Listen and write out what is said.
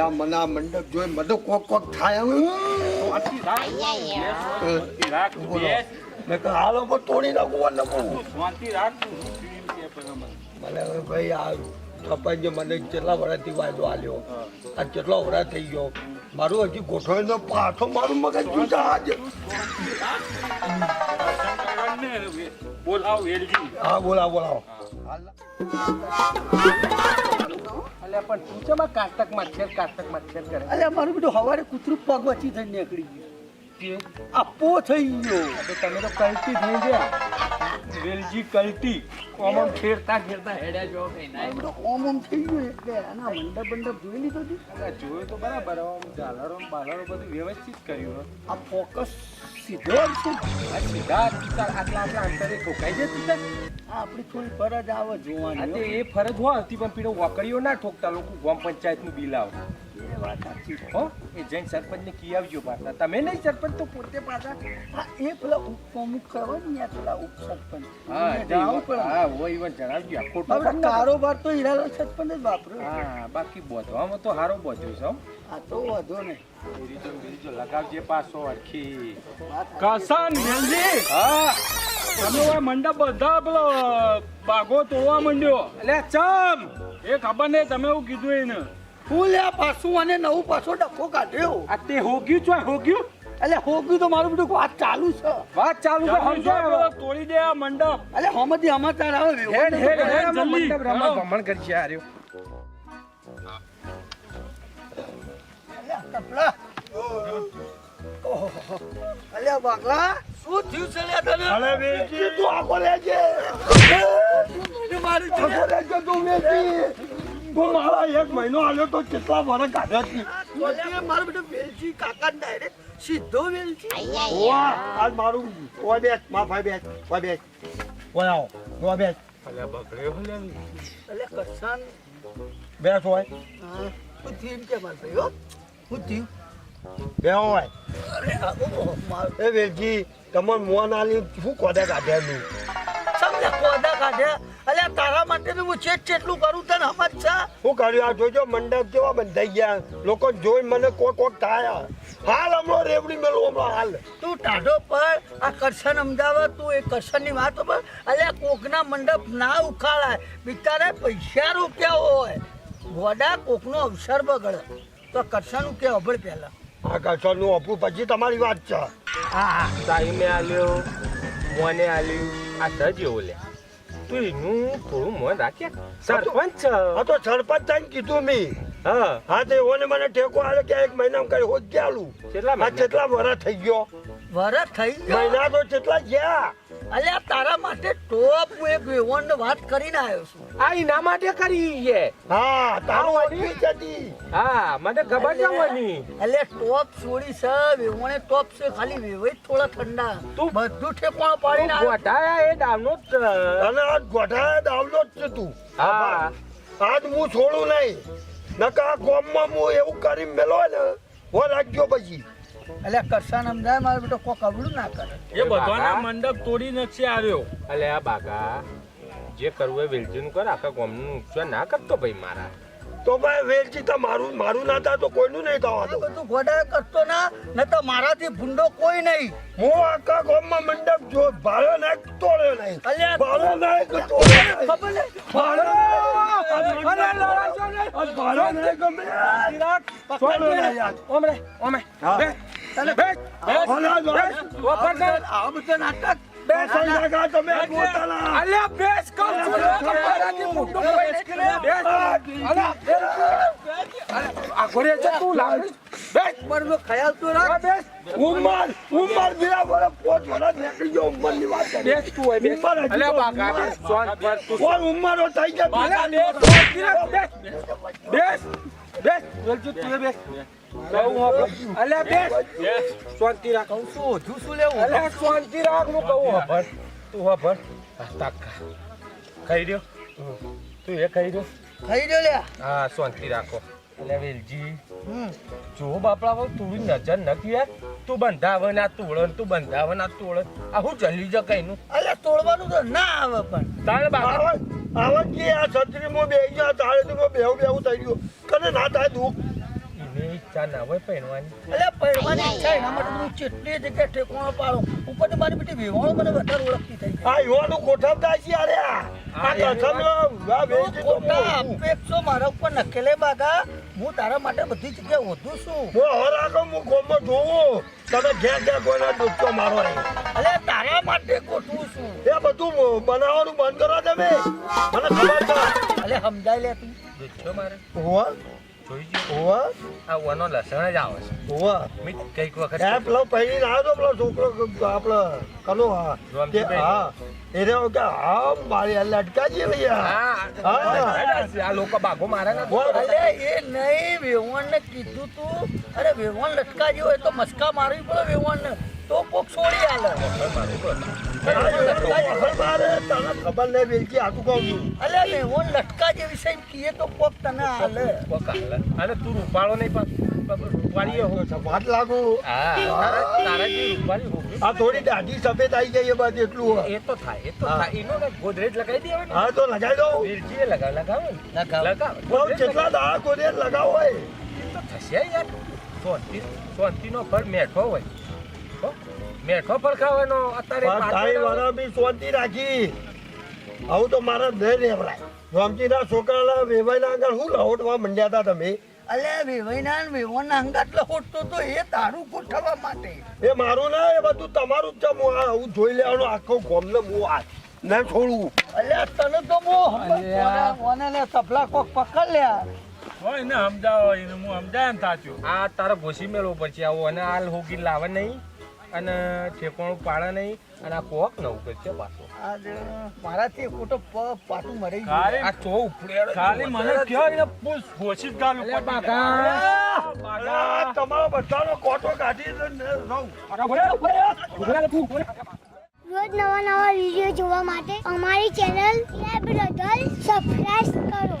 આ મંડપ જોઈ મને કોક કોક થાય. મેં હાલો તોડી નાખું પણ મને. મને ભાઈ આ સરપંચે મને કેટલા વર્ષથી વાયદો આલ્યો આ કેટલો વર્ષ થઈ ગયો મારું હજી ગોઠવાઈને પાછો મારું મગજ જુદા બોલાવો અલ્યા પણ તું છે માં કાટક મચ્છર કાટક મચ્છર કરે અલ્યા મારું બધું હવારે કૂતરું પગ વચી થઈને નીકળી ગયું આપો થઈ ગયો તમે તો કલ્ટી થઈ ગયા વેલજી કલ્ટી કોમમ ફેરતા ફેરતા હેડ્યા જો કઈ ના મારું બધું ઓમ ઓમ થઈ ગયું એટલે આના મંડપ મંડપ જોઈ લીધો જોયું તો બરાબર ઝાલરો ને બાલરો બધું વ્યવસ્થિત કર્યું આ ફોકસ સીધો સીધા આટલા આટલા અંતરે ઠોકાઈ જતી હતા આ આપણી થોડી ફરજ આવે જોવાની એ ફરજ હોય હતી પણ પીડો વકડીઓ ના ઠોકતા લોકો ગ્રામ પંચાયતનું બિલ આવ. એ વાત સાચી છે. હો એ જૈન સરપંચને કી આવજો પાછા. તમે નહીં સરપંચ તો પોતે પાછા હા એ પેલા ઉપપ્રમુખ કરવા ને યાર પેલા ઉપસરપંચ. હા એને જણાવવું હા હોય ઈવન જણાવજો. ખોટું આપણે કામ ના કરો. કારોબાર તો હીરાલાલ સરપંચ જ વાપર્યો હા બાકી બોધવામાં તો. હારો બોધ્યો છે આ તો વાંધો નહીં બીજો બીજો લગાવજે પાછો આખી કસન વેલજી હા. તમે આ મંડપ બધા પેલો બાગો તોડવા માંડ્યો. એટલે ચમ. એ ખબર નહીં તમે એવું કીધું એને. હું લ્યા પાછું અને નવું પાછો ડખો કાઢ્યો. આ તે હોગ્યું છો હોગ્યું? એટલે હોગ્યું તો મારું બધું વાત ચાલુ છે. વાત ચાલુ સમજો તોડી દે આ મંડપ. એટલે હમતી સમાચાર આવે હેડ હેડ હેડ જલ્દી. મંડપ ભમણ કરશે આ રહ્યો. અલ્યા અલ્યા બાગલા શું થયું છે લ્યા તને? અરે વેચી તું આખો લેજે. તું મારી લેજે તું તું મારા એક મહિનો આલ્યો તો કેટલા વર્ષ કાઢ્યા છે. મારો બેટો વેલજી કાકા ડાયરેક્ટ સીધો વેલજી વાહ આજ મારું ઓય બેસ મા ભાઈ બેસ ઓય બેસ ઓય આવો ઓય બેસ અલ્યા કરસાન અલે કસાન હા, હોય. હું એમ કે માર ભાઈ હો? થયું? બે હોય. અરે આ ઓહો, મારું. એ વેલજી તમને મોન આલી શું કોદા કાઢ્યા નું? સમજા કોદા કાઢ્યા તારા માટે તો હું ચેટ ચેટલું કરું તને સમજ છે? હું કર્યું આ જોજો મંડપ જેવા બંધાઈ ગયા. લોકો જોઈ મને કોક કોક થાય. હાલ હમણાં રેવડી મેળવો હમણાં હાલ. તું ટાઢો પર આ કરશન અમદાવાદ તું એ કરશનની વાત પર અલ્યા કોકના મંડપ ના ઉખાડાય. બિચારે પૈસા રૂપિયા હોય. ગોડા કોકનો અવસર બગડે. તો કરશનનું કે અભળ પહેલાં? આ કરશનનું અપું પછી તમારી વાત છે. હા ટાઈમે આલ્યો મોને આલ્યું. આ સજ એવો લે. તું નું થોડું મોન રાખ્યા સરપંચ. હા તો સરપંચ કીધું મી. હા. હા તો એઓને મને ટેકો આવે કે એક મહિનામાં કઈ હોત ગયાલું. કેટલા આ મહિના? કેટલા વરા થઈ ગયો. વરા થઈ ગયો? મહિના તો કેટલા ગયા. અલ્યા તારા માટે ટોપ હું એક વેવણ વાત કરીને આવ્યો છું. આ એના માટે કરી છે? હા તારો હા, જતી હા મને ખબર છે મને એટલે ટોપ છોડી છે વેવણે ટોપ છે ખાલી વેવે થોડા ઠંડા. તું- બધું ઠેકોણ પાડીને ગોઠાયા એ ડામનો જ અને આ ગોઠાયા દાવલો જ છે તું. હા. આજ હું છોડું નહીં. નકા ગોમમાં હું એવું કરી મેલો ને હો રાખજો પછી. એટલે કરશાન અમદાવાદ મારો બેટો કોક અવળું ના કરે. એ બધાના મંડપ તોડી નથી આવ્યો. અલે આ બાગા જે કરવું એ વેલજીનું કર આખા ગોમનું નુકસાન ના કરતો ભાઈ મારા. તો ભાઈ વેલજી તો મારું મારું ના થાય તો કોઈનું નહીં થવા દો તું ગોડા કરતો ના ન તો મારાથી ભૂંડો કોઈ નહીં હું આખા ગામમાં મંડપ જો ભાળો ના તોડ્યો નહીં ભાળો ના તોડ્યો ગમે. ઓમરે ઓમે બે તને બે ભલા જો. આ બધું નાટક બેસો કાકા તમે પોતાના અલ્યા બેસ કર છું તમારાથી મોટો કોઈ નહીં બેસ અલ્યા આ ઘરે છે તું લાવીશ બેસ ઉંમરનો ખ્યાલ તો રાખ બેસ ઉંમર ઉંમર બે વર્ષ પોચ વર્ષ નીકળી ગયો ઉંમરની વાત કરી બેસ તું હોય બેસ ઉમર તો બાગા બેસ સોન પર તું કોણ ઉંમરો થઈ ગયા બેસ બેસ બેસ બેસ તું બેસ અલ્યા શું હભર તું વેલજી જો બાપડા હવે તું નજર નથી યાર તું બંધાવે ના તોડે તું બંધાવે ના તોડે આ હું ચલી જ કઈનું અલ્યા તોડવાનું તો ના આવે પણ તારે બાપા આવે આવા જે છત્રી મો બેસી ગયા તારે તો બેવું બેવું થઈ ગયું. કને ના થાય દુઃખ? ઈચ્છા ના હોય પહેરવાની. એટલે પહેરવાની ઈચ્છા એના માટે હું ચેટલી જગ્યાએ ઠેકોણો પાડો. ઉપરથી મારી બેટી વેવાણો મને વધારે ઓળખતી થઈ આ યુવાનું ગોઠવતા છે અરે આ. તો અપેક્ષો મારા ઉપર નખેલે બાગા હું તારા માટે બધી જગ્યાએ વધુ છું. હું હવે રાખો હું ગોમો જોઉં. તમે ઘેર ઘેર કોઈના દુઃખો મારો અહીં. તારા માટે ગોઠવું છું. એ બધું બનાવવાનું બંધ કરો તમે. મને ખબર છે. સમજાય લે તું. દેખજો મારે. હોવા. જોઈ આ વનો લસણ જ આવે છે. મેં કંઈક વખત એ પેલો પહેરીને આવ્યો તો પેલો છોકરો આપણો કનો હા. હા. એ રહ્યો કે હા મારી આ લટકા ભૈયા હા હા. આ લોકો બાગો મારે ને. એ નહીં વેવણ ને કીધું તું. અરે વેવણ લટકા જેવો હોય તો મસ્કા મારવી પડે વેવણ ને તો કોક છોડી આલે. તને ખબર નહીં વેલકી આટું કહું વેવણ લટકા જે વિષય કીએ તો કોક તને આલે. અને તું રૂપાળો નહીં પાછો રૂપાળીએ હો. વાત લાગુ આ થોડી દાઢી સફેદ આવી જાય એ બાદ એટલું એ તો થાય એ તો. થાય. એનો ને ગોદરેજ લગાવી દે હા તો લગાવી દો વેલજીએ લગાવ લગાવે ને. લગાવ. લગાવ. બહુ કેટલા દાડા કોને લગાવો હોય. એ તો થશે યાર. શાંતિ સોંતીનો ફળ મેઠો હોય? મેઠો ફળ ખાવાનો અત્યારે તારી વાળા બી શાંતિ રાખી. આવું તો મારા નહીં રેવડાય રોમજીના છોકરાના વેવાઈના આગળ શું લહોટવા મંડ્યા હતા તમે? અલ્યા વેવાઈના વેવાના વેવણના લહોટતો તો એ તારું ગોઠવવા માટે. એ મારું ના એ બધું તમારું જ છે. હું આ હું જોઈ લેવાનું આખો ગોમને હું આ ના છોડું. અલ્યા તને તો મો અલ્યા. ઓને લે તબલા કોક પકડ લ્યા હોય ને સમજાવો એને હું સમજાય ને થાચું આ તારે ઘોસી મેળવો પછી આવો અને આ હોગી લાવે નહીં? અને ઠેકોણું પાડે નહીં અને આ કોક નવું છે પાછો. મારાથી ખોટો પ પાટું મરી ગયું. આ ચો ઉપડે ખાલી મને કયો એ પુસ ઘોષિત ગાલ ઉપર બાગા. બાકા. તમારો બધાનો કોટો કાઢી રહું રોજ નવા નવા વીડિયો જોવા માટે અમારી ચેનલ બ્રધર સબસ્ક્રાઇબ કરો.